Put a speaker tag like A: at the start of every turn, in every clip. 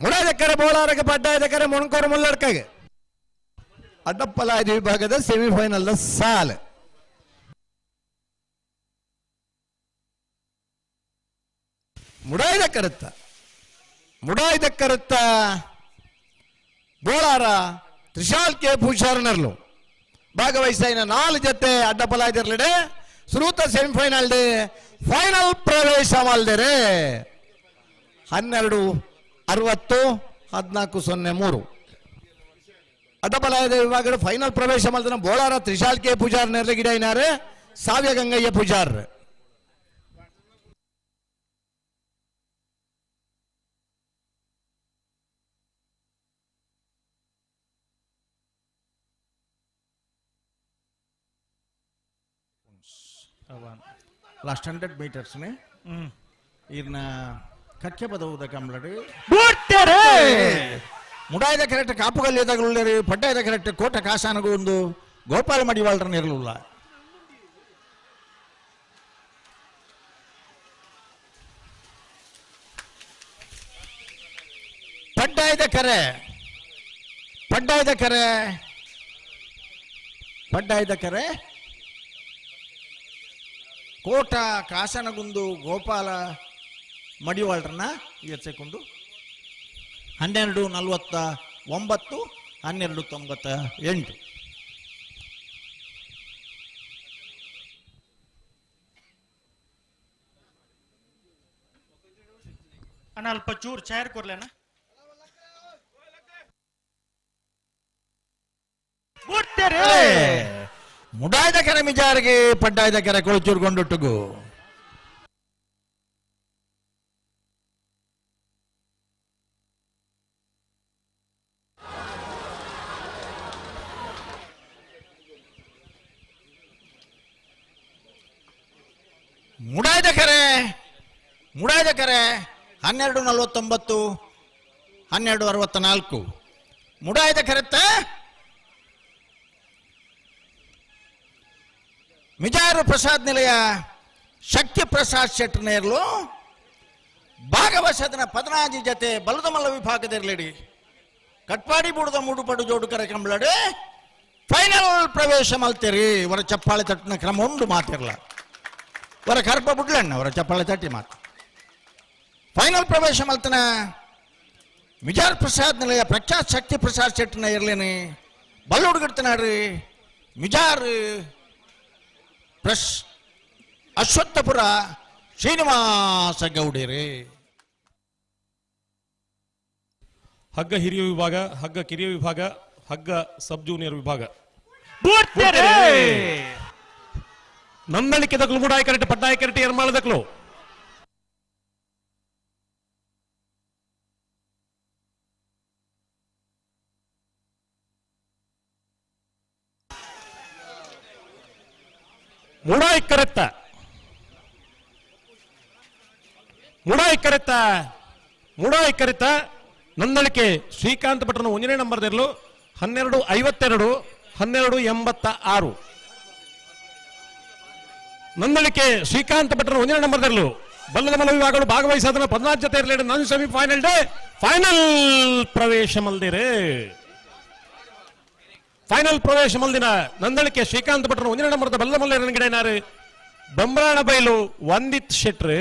A: ಮುಡಾದಕ್ಕರೆ ಬೋಳಾರಕ್ಕೆ ಪಡ್ಡಾಯದಕ್ಕರೆ ಮೊಣಕೋರು, ಮುಲ್ಲಡ್ಕಾಗೆ. ಅಡ್ಡಪ್ಪಲಾಯದ ವಿಭಾಗದ ಸೆಮಿಫೈನಲ್ ಸಾಲ್. ಮುಡಾಯ್ದ ಕರುತ್ತ ಮುಡಾಯ್ದ ಕರುತ್ತ ಬೋಳಾರ ತ್ರಿಶಾಲ್ ಕೆ. ಭೂಷಾರನರ್ಲು. ಭಾಗವಹಿಸಿನ ನಾಲ್ಕು ಜೊತೆ ಅಡ್ಡಪ್ಪಲಾಯ್ದಿರ್ಲಿಡೆ ಶ್ರೂತ ಸೆಮಿಫೈನಲ್ ಡೇ ಫೈನಲ್ ಪ್ರವೇಶ ಮಲ್ದಿರೆ. ಹನ್ನೆರಡು ಅರವತ್ತು ಹದಿನಾಲ್ಕು ಸೊನ್ನೆ ಮೂರು. ಅಡ್ಡಬಲಯದ ವಿಭಾಗಗಳು ಫೈನಲ್ ಪ್ರವೇಶ ಮಾಡಿದ ಬೋಳಾರ ತ್ರಿಶಾಲ್ಕೆ ಪೂಜಾರ್ ನೆರಗಿಡ ಏನಾರೆ ಸಾವ್ಯ ಗಂಗಯ್ಯ ಪೂಜಾರ್.
B: ಲಾಸ್ಟ್ ಹಂಡ್ರೆಡ್ ಮೀಟರ್ಸ್ನೇ ಇನ್ನ కచ్చపద ఉదకంలడి బుట్టరే ಮುಡಾಯದ ಕರೆಕ್ಟ್ ಕಾಪುಗಲ್ಲಿದಾಗಲೇ ಪಡ್ಡಾಯದ ಕರೆಕ್ಟ್ ಕೋಟ ಕಾಸಾನಗೂ ಒಂದು ಗೋಪಾಲ ಮಡಿವಾಳರನ್ನ ಇರಲಿಲ್ಲ. ಪಡ್ಡಾಯದ ಕರೆ ಪಡ್ಡಾಯದ ಕರೆ ಪಡ್ಡಾಯದ ಕರೆ ಕೋಟ ಕಾಸನಗುಂದು ಗೋಪಾಲ ಮಡಿವಾಳ್ರನ್ನ ಎಚ್ಚೆಕೊಂಡು ಹನ್ನೆರಡು ನಲವತ್ತ ಒಂಬತ್ತು ಹನ್ನೆರಡು ತೊಂಬತ್ತ ಎಂಟು.
C: ಅಣ್ಣ ಅಲ್ಪ ಚೂರ್ ಚಾಯರ್ ಕೊರ್ಲೇನ
B: ಮುಡಾಯ್ದ ಕೆರೆ ಮಿಜಾರಿಗೆ ಪಡ್ಡಾಯ್ದ ಕೆರೆ ಕೊಳಚೂರ್ಗೊಂಡೊಟ್ಟುಗು ಮುಡಾಯ್ದ ಕರೆ ಮುಡಾಯ್ದ ಕರೆ, ಹನ್ನೆರಡು ನಲವತ್ತೊಂಬತ್ತು, ಹನ್ನೆರಡು ಅರವತ್ತ ನಾಲ್ಕು ಮುಡಾಯ್ದ ಕೆರೆತ್ತ ಮಿಜಾರು ಪ್ರಸಾದ್ ನಿಲಯ, ಶಕ್ತಿ ಪ್ರಸಾದ್ ಶೆಟ್ರ್ ನೇರ್ಲು, ಭಾಗವಶದನ ಪದನಾಜಿ ಜತೆ ಬಲದ ಮಲ್ಲ ವಿಭಾಗದಿರಲಿಡಿ. ಕಟ್ಪಾಡಿ ಬುಡದ ಮೂಡುಪಡು ಜೋಡು ಕರೆ ಕಂಬಳಡಿ, ಫೈನಲ್ ಪ್ರವೇಶ ಮಲ್ತೀರಿ ಇವರ ಚಪ್ಪಾಳೆ ತಟ್ಟಿನ ಕ್ರಮ ಉಂಡು ಮಾತಿರಲ್ಲ ಇವರ ಕರ್ಪ ಬಿಡ್ಲಣ್ಣ ಅವರ ಚಪ್ಪಳ ತಟ್ಟಿ ಮಾತು. ಫೈನಲ್ ಪ್ರವೇಶ ಮಲ್ತನ. ಮಿಜಾರ್ ಪ್ರಸಾದ್ ನಿಲಯ ಪ್ರಖ್ಯಾತ್ ಶಕ್ತಿ ಪ್ರಸಾದ್ ಶೆಟ್ಟಿನ ಇರ್ಲೇನೆ. ಬಲ್ಲ ಹುಡುಗಿಡ್ತನಾಡ್ರಿ ಮಿಜಾರ್ ಪ್ರಶ್ ಅಶ್ವತ್ಥಪುರ ಶ್ರೀನಿವಾಸ ಗೌಡಿರಿ
D: ಹಗ್ಗ ಹಿರಿಯ ವಿಭಾಗ ಹಗ್ಗ ಕಿರಿಯ ವಿಭಾಗ ಹಗ್ಗ ಸಬ್ ಜೂನಿಯರ್ ವಿಭಾಗ. ನಂದಳಿಕೆ ದಕ್ಲು ಮುಡಾಯಿ ಕರೆಕ್ಟ್ ಪಟ್ಟಾಯ ಕರೆಕ್ಟ್ ಎರ್ಮಾಳ ದಕ್ಲು. ಮುಡಾಯಿ ಕರೆತ್ತ. ಮುಡಾಯಿ ಕರೆತ್ತ. ಮುಡಾಯಿ ಕರೆತ ನಂದಳಿಕೆ ಶ್ರೀಕಾಂತ್ ಭಟ್ರನ ಒಂದನೇ ನಂಬರ್ದಿರಲು. ಹನ್ನೆರಡು ಐವತ್ತೆರಡು, ಹನ್ನೆರಡು ಎಂಬತ್ತ ಆರು ನಂದಳಿಕೆ ಶ್ರೀಕಾಂತ್ ಭಟ್ರನ ಒಂದನೇ ನಂಬರ್ದಿರಲು ಬಲ್ಲದ ಮಲ ವಿಭಾಗಗಳು ಭಾಗವಹಿಸಾದ ಪದ್ನಾಲ್ಕು ಜೊತೆ ಇರಲಿ ನಾನು ಸೆಮಿ ಫೈನಲ್ ಡೇ ಫೈನಲ್ ಪ್ರವೇಶ ಮಲ್ದಿರೆ. ಫೈನಲ್ ಪ್ರವೇಶ ಮಲ್ದಿನ ನಂದಳಿಕೆ ಶ್ರೀಕಾಂತ್ ಭಟ್ರನ ಒಂದನೇ ನಂಬರ್ದ ಬಲ್ಲ ಮಲ್ಲ ಗಿಡನಾರು ಬಂಬ್ರಾಣ ಬೈಲು, ವಂದಿತ್ ಶೆಟ್ರು.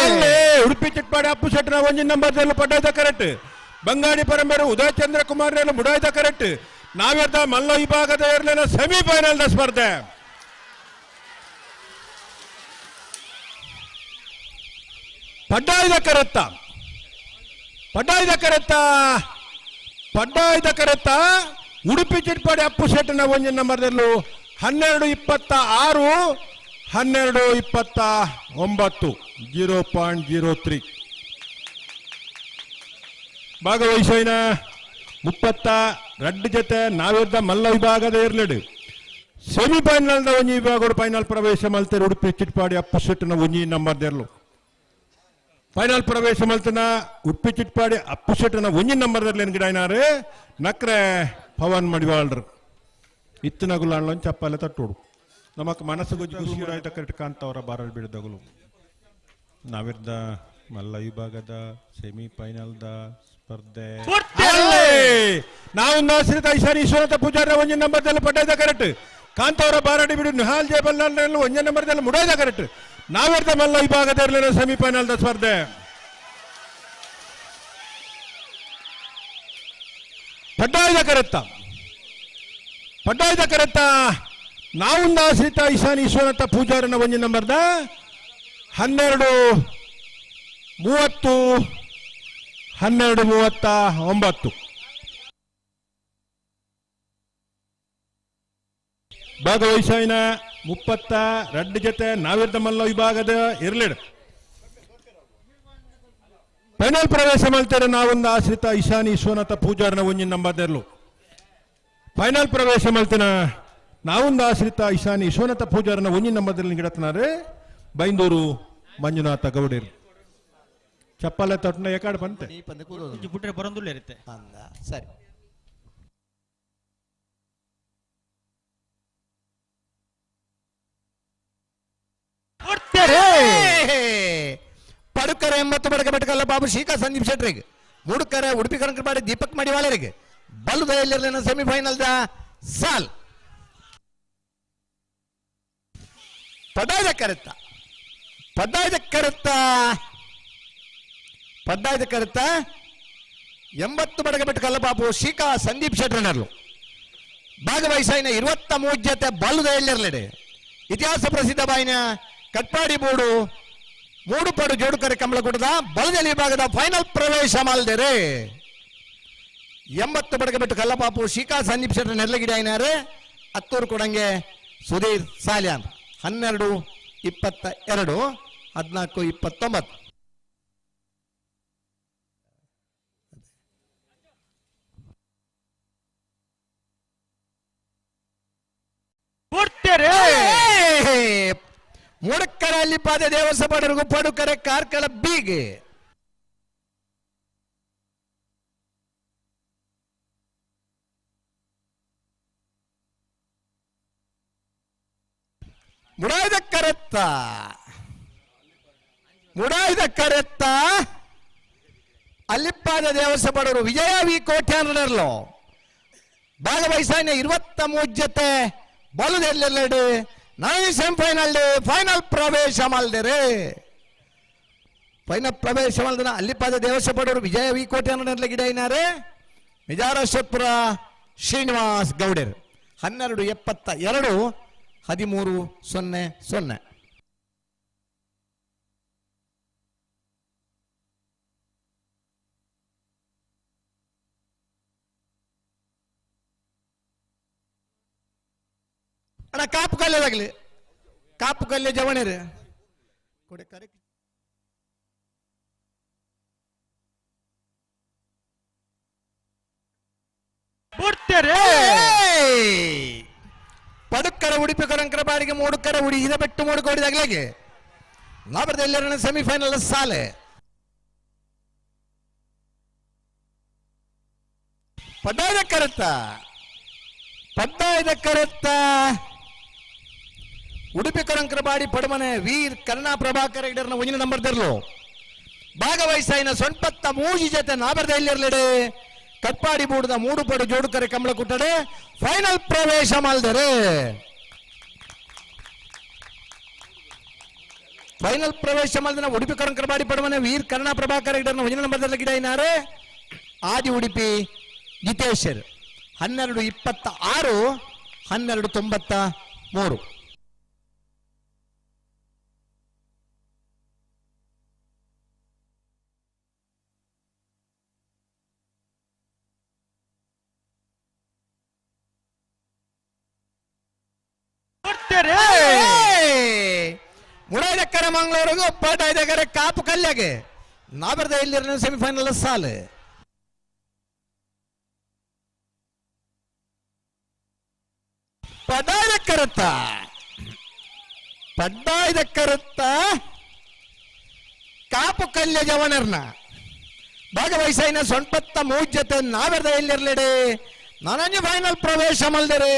E: ಅಲ್ಲೇ ಉಡುಪಿ ಚಿಟ್ಪಾಡಿ ಅಪ್ಪು ಶೆಟ್ಟರ ಒಂಜಿ ನಂಬರ್ದಲ್ಲಿ ಪಡ್ಡಾಯ್ದ ಕರೆಕ್ಟ್. ಬಂಗಾಡಿ ಪರಂಬರು ಉದಯ ಚಂದ್ರ ಕುಮಾರ್ ಮುಡಾಯ್ದ ಕರೆಕ್ಟ್. ನಾವ್ಯದ ಮಲ್ಲ ವಿಭಾಗದ ಇರ್ಲಿನ ಸೆಮಿಫೈನಲ್ ಸ್ಪರ್ಧೆ. ಪಡ್ಡಾಯ್ದ ಕರೆತ್ತ. ಪಡ್ಡಾಯ್ದ ಕರೆತ್ತ. ಪಡ್ಡಾಯ್ದ ಕರೆತ್ತ. ಉಡುಪಿ ಚಿಟ್ಪಾಡಿ ಅಪ್ಪು ಶೆಟ್ಟನ ಒಂಜಿ ನಂಬರ್ದಲ್ಲೂ ಹನ್ನೆರಡು ಇಪ್ಪತ್ತ ಆರು, ಹನ್ನೆರಡು ಇಪ್ಪತ್ತ ಒಂಬತ್ತು. ಜೀರೋ ಪಾಯಿಂಟ್ ಜೀರೋ ತ್ರೀ ಭಾಗವಹಿಸೋಯ್ನ ಮುಪ್ಪತ್ತ ರಡ್ಡು ಜೊತೆ ನಾವಿದ್ದ ಮಲ್ಲ ವಿಭಾಗದ ಇರ್ಲಿಡು. ಸೆಮಿಫೈನಲ್ ಒಂಜಿ ವಿಭಾಗ ಫೈನಲ್ ಪ್ರವೇಶ ಮಲ್ತೇರು ಉಡುಪಿ ಚಿಟ್ಪಾಡಿ ಅಪ್ಪುಸೆಟ್ನ ಒಂಜಿ ನಂಬರ್ ದೇರ್ಲು ಫೈನಲ್ ಪ್ರವೇಶ ಮಲ್ತನ ಉಡುಪಿ ಚಿಟ್ಪಾಡಿ ಅಪ್ಪುಸೆಟ್ನ ಒಂಜಿ ನಂಬರ್ ದೇರ್ಲು ಗಿಡ ಐನಾರು ನಕ್ರೆ ಪವನ್ ಮಡಿವಾಳ್ರು. ಇತ್ತಿನಗುಲಾಣ್ಲ ಚಪ್ಪಾಲೆ ತಟ್ಟೋಡು. ನಮಕ್ ಮನಸ್ಸು ಗೊಜ್ಜು ಖುಷಿರಾಯ್ತ ಕರೆಕ್ಟ್ ಕಾಂತವರ ಬಾರಲ್ ಬಿಡದಗುಲು. ನಾವಿರ್ದ ಮಲ್ಲ ವಿಭಾಗದ ಸೆಮಿಫೈನಲ್ದ ಸ್ಪರ್ಧೆ! ನಾವು ನಾಶ್ರಿತ ಐಶಾನ್ ಈಶ್ವರತ ಪೂಜಾರ ಒಂಜಿ ನಂಬರ್ದಲ್ಲಿ ಪಡೆದ ಕರೆಕ್ಟ್. ಕಾಂತವರ ಬಾರಾಡಿ ಬಿಡು ನಿಹಾಲ್ ಜೇಬಲ್ ಒಂಜಿ ನಂಬರ್ದಲ್ಲಿ ಮುಡೋದ ಕರೆಕ್ಟ್. ನಾವಿರ್ದ ಮಲ್ಲ ವಿಭಾಗದಲ್ಲಿ ಸೆಮಿಫೈನಲ್ದ ಸ್ಪರ್ಧೆ. ಪಡ್ಡಾಯ್ದ ಕರೆತ್ತ. ಪಡ್ಡಾಯ್ದ ಕರೆತ್ತ. ನಾವು ಆಶ್ರಿತ ಈಶಾನ್ ಈಶ್ವರತ ಪೂಜಾರನ ಒಂಜಿ ನಂಬರ್ದ ಹನ್ನೆರಡು ಮೂವತ್ತು, ಹನ್ನೆರಡು ಮೂವತ್ತ ಒಂಬತ್ತು. ಭಾಗವಹಿಸಿನ ಮುಪ್ಪತ್ತ ರೆಡ್ ಜೊತೆ ನಾವಿರ್ದ ಮಲ್ಲ ವಿಭಾಗದ ಇರ್ಲಿಡ್. ಫೈನಲ್ ಪ್ರವೇಶ ಮಾಡ್ತಾರೆ ನಾವೊಂದು ಆಶ್ರಿತ ಇಶಾನಿ ವಿಶ್ವನಾಥ ಪೂಜಾರನ ಒಂಜಿ ನಂಬದೆರ್ಲು ಫೈನಲ್ ಪ್ರವೇಶ ಮಾಡ್ತೇನ ನಾವೊಂದು ಆಶ್ರಿತ ಇಶಾನಿ ವಿಶ್ವನಾಥ ಪೂಜಾರನ ಒಂಜಿ ನಂಬದಲ್ಲಿ ಗಿಡತನಾರೆ. ಬೈಂದೂರು ಮಂಜುನಾಥ ಗೌಡರು. ಚಪ್ಪಲೆ ತೊಟ್ಟನ ಏಕಾಡ್ ಬಂತೆ?
C: ಬಿಟ್ರೆ ಬರೋದಿಲ್ಲ ಇರುತ್ತೆ.
A: ಅಂದ ಸರಿ. ಪಡುಕರ ಎಂಬತ್ತು ಬಡಕ ಬೆಟಕಲ್ಲ ಬಾಬು ಶೀಕಾ ಸಂದೀಪ್ ಶೆಟ್ರಿಗೆ. ಮೂಡುಕರ ಉಡುಪಿ ಕನಕರಪಾಡಿ ದೀಪಕ್ ಮಡಿವಾಳರಿಗೆ. ಬಲ್ಲುದಲ್ಲಿರಲಿನ ಸೆಮಿಫೈನಲ್ದ ಸಾಲ್. ಪಡ್ಡಾಯ್ದ ಕರೆತ್ತ ಪಡ್ಡಾಯ್ದ ಕರುತ್ತ ಎಂಬತ್ತು ಬಡಗಬೆಟ್ಟು ಕಲ್ಲಬಾಬು ಶೀಕಾ ಸಂದೀಪ್ ಶೆಟ್ರನರ್ಲು ಭಾಗವಹಿಸಿನ ಇರುವತ್ತ ಮೂಜ್ಯತೆ ಜೊತೆ ಬಲ್ಲುದ ಎಲ್ಲಿರ್ಲೆಡೆ ಇತಿಹಾಸ ಪ್ರಸಿದ್ಧ ಬಾಯಿನ ಕಟ್ಪಾಡಿ ಬೋಡು ಮೂಡು ಪಡು ಜೋಡುಕರೆ ಕಮಲಕೂಟದ ಬಲದಲ್ಲಿ ವಿಭಾಗದ ಫೈನಲ್ ಪ್ರವೇಶ ಮಾಲ್ದೇರೆ. ಎಂಬತ್ತು ಬಡಗಬೆಟ್ಟು ಕಲ್ಲಪಾಪು ಶೀಕಾ ಸಂದೀಪ್ ಶೆಟ್ರ ನೆರಲಗಿಡ ಐನಾರೆ ಹತ್ತೂರು ಕೊಡಂಗೆ ಸುಧೀರ್ ಸಾಲ್ಯಾನ್. ಹನ್ನೆರಡು, ಇಪ್ಪತ್ತ ಎರಡು. ಹದಿನಾಲ್ಕು ಇಪ್ಪತ್ತೊಂಬತ್ತು.
C: ಪೂರ್ತಿ
A: ಅಲ್ಲಿ ಪಾದ ದೇವಸ ಪಡರಿಗೂ ಪಡುಕರ ಕಾರ್ಕಳ ಬೀಗೆ. ಮುಡಾಯ್ದ ಕರೆತ್ತ. ಮುಡಾಯ್ದ ಕರೆತ್ತ. ಅಲ್ಲಿಪ್ಪಾದ ದೇವಸ ಬಡವರು ವಿಜಯ ವಿ ಕೋಟ್ಯಾನರ್ಲು ಭಾಗವಹಿಸಾನೆ ಇರುವತ್ತ ಮೂಜ್ಯತೆ ಜೊತೆ ಬಲುದೆಲ್ಲೆರಡು ನಾನು ಸೆಮಿಫೈನಲ್ ಫೈನಲ್ ಪ್ರವೇಶ ಮಾಡಿದೆ ಫೈನಲ್ ಪ್ರವೇಶ ಮಾಡಿದ ಅಲ್ಲಿಪ್ಪಾದ ದೇವಸ ಪಡೋರು ವಿಜಯ ವಿ ಕೋಟೆ ಅನ್ನೋದ್ರಲ್ಲಿ ಗಿಡ ಏನಾರೆ? ನಿಜಾರಶ್ವತ್ಪುರ ಶ್ರೀನಿವಾಸ್ ಗೌಡರ್. ಹನ್ನೆರಡು ಎಪ್ಪತ್ತ ಎರಡು, ಹದಿಮೂರು ಸೊನ್ನೆ ಸೊನ್ನೆ. ಅಣ್ಣ ಕಾಪು ಕಲ್ಲೆ ಕೊಡೆ
C: ಪೂರ್ತಿ ರೇ
A: ಪಡುಕ್ಕರ ಉಡುಪಿ ಕರಂಕರ ಬಾಡಿಗೆ ಮೂಡುಕರ ಉಡಿ ಇದ ಬೆಟ್ಟು ಮೂಡು ಕೊಡಿದಾಗ್ಲಾಗೆ ಲಾಭದ ಎಲ್ಲರನ್ನ ಸೆಮಿಫೈನಲ್ ಸಾಲೆ. ಪಡ್ಡಾಯ್ದ ಕರೆತ್ತ. ಪಡ್ಡಾಯ್ದ ಕರೆತ್ತ. ಉಡುಪಿ ಕರಂಕರಬಾಡಿ ಪಡಮನೆ, ವೀರ್ ಕರ್ಣಾ ಪ್ರಭಾಕರ ಇಡರ್ನ ಒಂಜಿನ ತರಲು. ಭಾಗವಹಿಸಾಯಿನ ಸೊಂಪತ್ತ ಮೂಜಿ ಜೊತೆ ನಾಬರ್ದ ಇಲ್ಲಿರ್ಲಿಡೆ ಕಟ್ಪಾಡಿ ಬೂಡದ ಮೂಡು ಪಡು ಜೋಡುಕರೆ ಕಮಲ ಕುಟ್ಟಡೆ ಫೈನಲ್ ಪ್ರವೇಶ ಮಾಲ್ದರೆ. ಫೈನಲ್ ಪ್ರವೇಶ ಮಾಲ್ದನ ಉಡುಪಿ ಕರಂಕರಬಾಡಿ ಪಡಮನೆ, ವೀರ್ ಕರ್ಣಾ ಪ್ರಭಾಕರ ಇಡರ್ನ ಒಂಜಿನ ನಂಬರ್ ಗಿಡ ಏನಾರೆ ಆದಿ ಉಡುಪಿ ಜಿತೇಶರ್ ಹನ್ನೆರಡು ಇಪ್ಪತ್ತ ಆರು, ಹನ್ನೆರಡು ತೊಂಬತ್ತ ಮೂರು.
C: ಪೂರ್ತಿ ರೇ
A: ಮುಡಾಯ್ದಕ್ಕರ ಮಂಗಳೂರಿಗೂ ಪಾಟಾಯ್ದಕ್ಕರೆ ಕಾಪು ಕಲ್ಯಾಗೆ. ನಾಬರ್ದ ಇಲ್ಲಿರ ಸೆಮಿಫೈನಲ್ ಸಾಲು. ಪದಾಯಕ ಕರುತ್ತ ಪಡ್ಡಾಯ್ದ ಕರುತ್ತ ಕಾಪು ಕಲ್ಯ ಜವನರ್ನ ಭಾಗವಹಿಸೈನ ಸೊಂಪತ್ತ ಮೂಜ್ ಜೊತೆ ನಾವೆರ್ದ ಎಲ್ಲಿರ್ಲಿಡೆ ನನಂಜು ಫೈನಲ್ ಪ್ರವೇಶ ಮಲ್ದಿರಿ.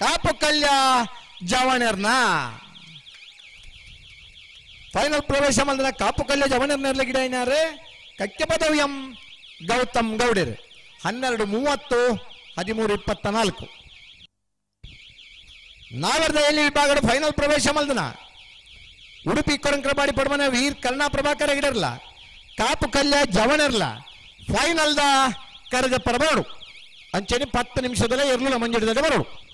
A: ಕಾಪು ಕಲ್ಯ ಜವನರ್ನ? ಫೈನಲ್ ಪ್ರವೇಶ ಮಾಡಿದ ಕಾಪು ಕಲ್ಯ ಜವನರ್ನ ಗಿಡ ಏನಾರೆ ಕಕ್ಕೆ ಪದವಿಯಂ ಗೌತಮ್ ಗೌಡರು. ಹನ್ನೆರಡು ಮೂವತ್ತು, ಹದಿಮೂರು ಇಪ್ಪತ್ತ ನಾಲ್ಕು ನಾವರ್ದ ಎಲ್ಲಿ ವಿಭಾಗದ ಫೈನಲ್ ಪ್ರವೇಶ ಮಲ್ದನ ಉಡುಪಿ ಕೊರಂಕ್ರಬಾಡಿ ಪಡ್ಮನ ವೀರ್ ಕರ್ಣ ಪ್ರಭಾಕರ ಗಿಡರ್ಲ. ಕಾಪು ಕಲ್ಯ ಜವನರ್ಲ. ದ ಕರೆದ ಪರಬಾಡು. ಅಂಚನೆ ಪತ್ತು ನಿಮಿಷದಲ್ಲೇ ಇರಲಿಲ್ಲ ಮಂಜುಡಿದ ಬರೋಡು